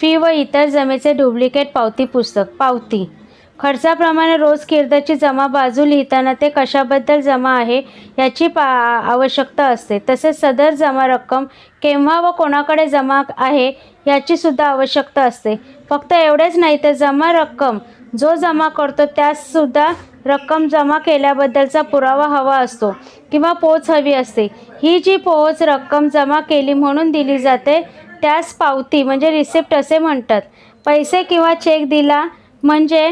Fee व इतर जमेचे duplicate पावती पुस्तक पावती. खर्चाप्रमाणे रोज किर्दाची जमा बाजू लिहिताना ते कशाबद्दल जमा आहे याची पा आवश्यकता असते. तसेच सदर जमा रक्कम केव्हा व कोणाकडे जमा आहे याची सुद्धा आवश्यकता असते. फक्त एवढेच नाही तर जमा रक्कम जो जमा करतो त्याससुद्धा रक्कम जमा केल्याबद्दलचा पुरावा हवा असतो किंवा पोच हवी असते. ही जी पोच रक्कम जमा केली म्हणून दिली जाते त्यास पावती म्हणजे रिसिप्ट असे म्हणतात. पैसे किंवा चेक दिला म्हणजे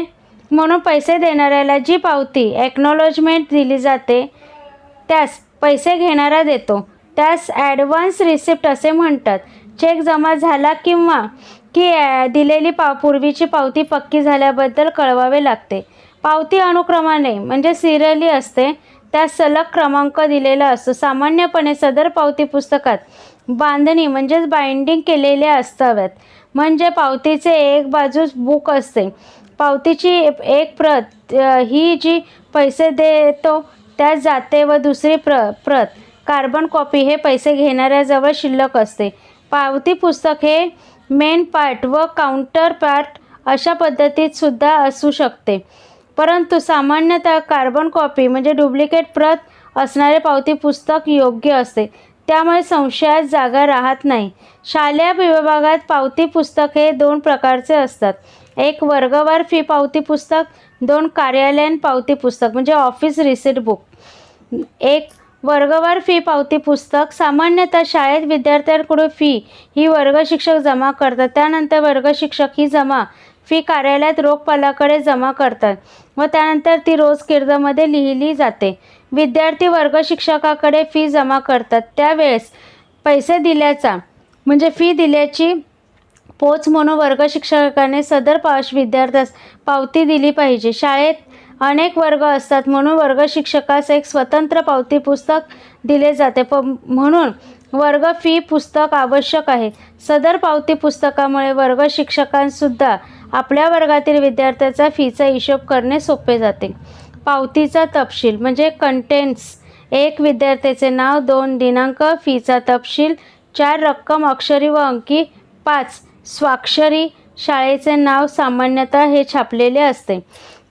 म्हणून पैसे देणाऱ्याला जी पावती एक्नॉलॉजमेंट दिली जाते त्यास पैसे घेणारा देतो. त्यास ॲडव्हान्स रिसिप्ट असे म्हणतात. चेक जमा झाला किंवा की दिलेली पा पूर्वीची पावती पक्की झाल्याबद्दल कळवावे लागते. पावती अनुक्रमाने म्हणजे सिरियली असते त्यास सलग क्रमांक दिलेला असतो. सामान्यपणे सदर पावती पुस्तकात बांधणी म्हणजेच बाइंडिंग केलेल्या असताव्यात म्हणजे पावतीचे एक बाजूस बुक असते. पावतीची एक प्रत ही जी पैसे देतो त्यात जाते व दुसरी प्र प्रत कार्बन कॉपी हे पैसे घेणाऱ्याजवळ शिल्लक असते. पावती पुस्तक हे मेन पार्ट व काउंटर पार्ट अशा पद्धतीत सुद्धा असू शकते. परंतु सामान्यतः कार्बन कॉपी म्हणजे डुप्लिकेट प्रत असणारे पावती पुस्तक योग्य असते. त्यामुळे संशयात जागा राहत नाही. शालेय विभागात पावती पुस्तक हे दोन प्रकारचे असतात. एक वर्गवार फी पावती पुस्तक दोन कार्यालयीन पावती पुस्तक म्हणजे ऑफिस रिसिट बुक एक वर्गवार फी पावती पुस्तक सामान्यतः शाळेत विद्यार्थ्यांकडून फी ही वर्ग शिक्षक जमा करतात. त्यानंतर वर्ग शिक्षक ही जमा फी कार्यालयात रोखपालाकडे जमा करतात. व त्यानंतर ती रोज किर्दमध्ये लिहिली जाते. विद्यार्थी वर्ग शिक्षकाकडे फी जमा करतात. त्यावेळेस पैसे दिल्याचा म्हणजे फी दिल्याची पोच म्हणून वर्ग शिक्षकाने सदर पाश विद्यार्थ्यास पावती दिली पाहिजे. शाळेत अनेक वर्ग असतात म्हणून वर्ग शिक्षकास एक स्वतंत्र पावती पुस्तक दिले जाते. प म्हणून वर्ग फी पुस्तक आवश्यक आहे. सदर पावती पुस्तकामुळे वर्ग शिक्षकांसुद्धा आपल्या वर्गातील विद्यार्थ्याचा फीचा हिशोब करणे सोपे जाते. पावतीचा तपशील म्हणजे कंटेंट्स एक विद्यार्थ्याचे नाव दोन दिनांक फीचा तपशील चार रक्कम अक्षरी व अंकी पाच. स्वाक्षरी. शाळेचे नाव सामान्यतः हे छापलेले असते.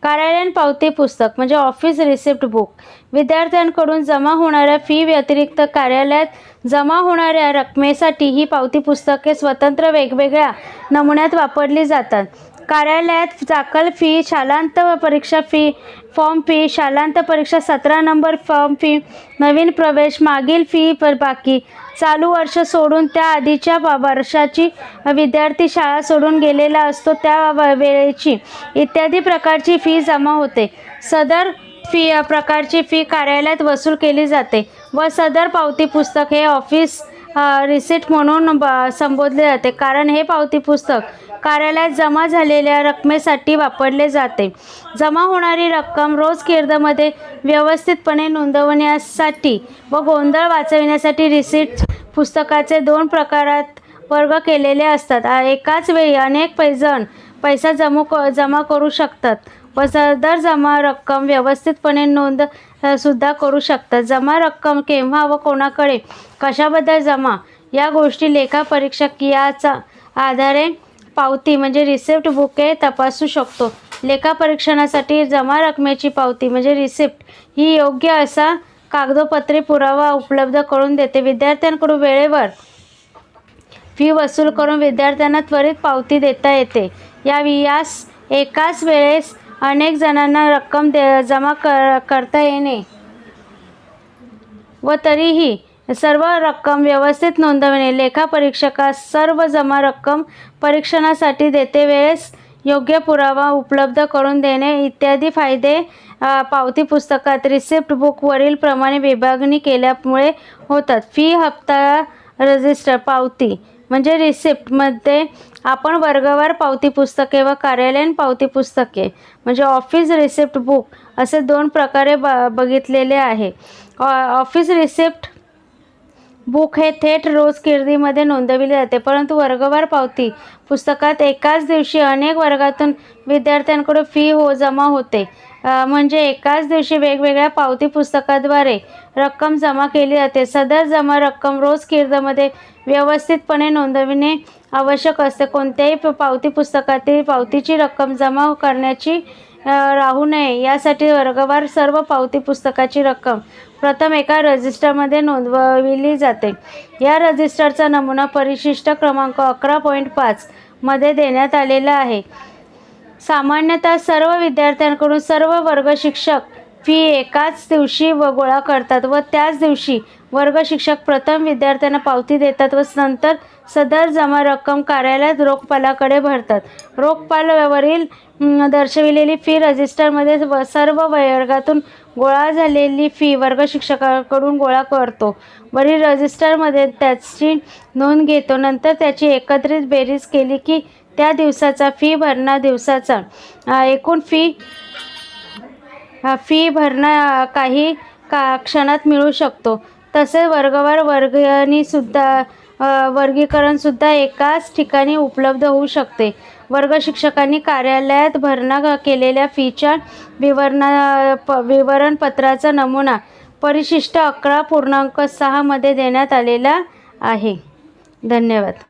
कार्यालयीन पावती पुस्तक म्हणजे ऑफिस रिसिप्ट बुक विद्यार्थ्यांकडून जमा होणाऱ्या फी व्यतिरिक्त कार्यालयात जमा होणाऱ्या रकमेसाठी ही पावती पुस्तके स्वतंत्र वेगवेगळ्या नमुन्यात वापरली जातात. कार्यालयात दाखल फी शालांत परीक्षा फी फॉर्म फी शालांत परीक्षा सतरा नंबर फॉर्म फी नवीन प्रवेश मागील फी पर बाकी. चालू वर्ष सोडून त्या आधीच्या वर्षाची विद्यार्थी शाळा सोडून गेलेला असतो त्या व- वेळेची. इत्यादी प्रकारची फी जमा होते. सदर फी प्रकारची फी कार्यालयात वसूल केली जाते व सदर पावती पुस्तक हे ऑफिस रिसिट म्हणून ब- संबोधले जाते. कारण हे पावती पुस्तक कार्यालयात जमा झालेल्या रकमेसाठी वापरले जाते. जमा होणारी रक्कम रोज किर्दमध्ये व्यवस्थितपणे नोंदवण्यासाठी व गोंधळ वाचविण्यासाठी रिसिट पुस्तकाचे दोन प्रकारात वर्ग केलेले असतात. एकाच वेळी अनेक पैजण पैसा जमू क जमा करू शकतात व सदर जमा रक्कम व्यवस्थितपणे नोंद सुद्धा करू शकतात. जमा रक्कम केव्हा व कोणाकडे कशाबद्दल जमा या गोष्टी लेखा परीक्षक याचा आधारे पावती म्हणजे रिसिप्ट बुके तपासू शकतो. लेखापरीक्षणासाठी जमा रकमेची पावती म्हणजे रिसिप्ट ही योग्य असा कागदोपत्री पुरावा उपलब्ध करून देते. विद्यार्थ्यांकडून वेळेवर फी वसूल करून विद्यार्थ्यांना त्वरित पावती देता येते. या यास एकाच वेळेस अनेक जणांना रक्कम दे जमा कर करता येणे व तरीही सर्व रक्कम व्यवस्थित नोंदवणे. लेखापरीक्षकास सर्व जमा रक्कम परीक्षणासाठी देते वेळेस योग्य पुरावा उपलब्ध करून देणे इत्यादी फायदे पावती पुस्तकात रिसिप्ट बुकवरील प्रमाणे विभागणी केल्यामुळे होतात. फी हप्ता रजिस्टर पावती म्हणजे रिसिप्टमध्ये आपण वर्गवार पावती पुस्तके व कार्यालयीन पावती पुस्तके म्हणजे ऑफिस रिसिप्ट बुक असे दोन प्रकारे ब बघितलेले आहे. ऑ- ऑफिस रिसिप्ट बुक हे थेट रोज कीर्दीमध्ये नोंदविले जाते परंतु वर्गवार पावती पुस्तकात एकाच दिवशी अनेक वर्गातून विद्यार्थ्यांकडून फी हो जमा होते. म्हणजे एकाच दिवशी वेगवेगळ्या पावती पुस्तकाद्वारे रक्कम जमा केली जाते. सदर जमा रक्कम रोज कीर्दमध्ये व्यवस्थितपणे नोंदविणे आवश्यक असते. कोणत्याही पावती पुस्तकातील पावतीची रक्कम जमा करण्याची राहू नये. यासाठी वर्गवार सर्व पावती पुस्तकाची रक्कम प्रथम एका रजिस्टरमध्ये नोंदवली जाते. या रजिस्टरचा नमुना परिशिष्ट क्रमांक अकरा पॉईंट पाचमध्ये देण्यात आलेला आहे. सामान्यतः सर्व विद्यार्थ्यांकडून सर्व वर्ग शिक्षक फी एकाच दिवशी व गोळा करतात व त्याच दिवशी वर्ग शिक्षक प्रथम विद्यार्थ्यांना पावती देतात व नंतर सदर जमा रक्कम कार्यालयात रोखपालाकडे भरतात. रोखपालावरील दर्शविलेली फी रजिस्टरमध्ये व सर्व वर्गातून गोळा झालेली फी वर्ग शिक्षकाकडून गोळा करतो. वरील रजिस्टरमध्ये त्याची नोंद घेतो. नंतर त्याची एकत्रित बेरीज केली की त्या दिवसाचा फी भरणा दिवसाचा. एकूण फी फी भरणा काही का क्षणात मिळू शकतो. तसेच वर्गवार वर्गणीसुद्धा वर्गीकरणसुद्धा एकाच ठिकाणी उपलब्ध होऊ शकते. वर्ग शिक्षकांनी कार्यालयात भरणा केलेल्या फीच्या विवरणा प विवरणपत्राचा नमुना परिशिष्ट अकरा पूर्णांक सहामध्ये देण्यात आलेला आहे. धन्यवाद.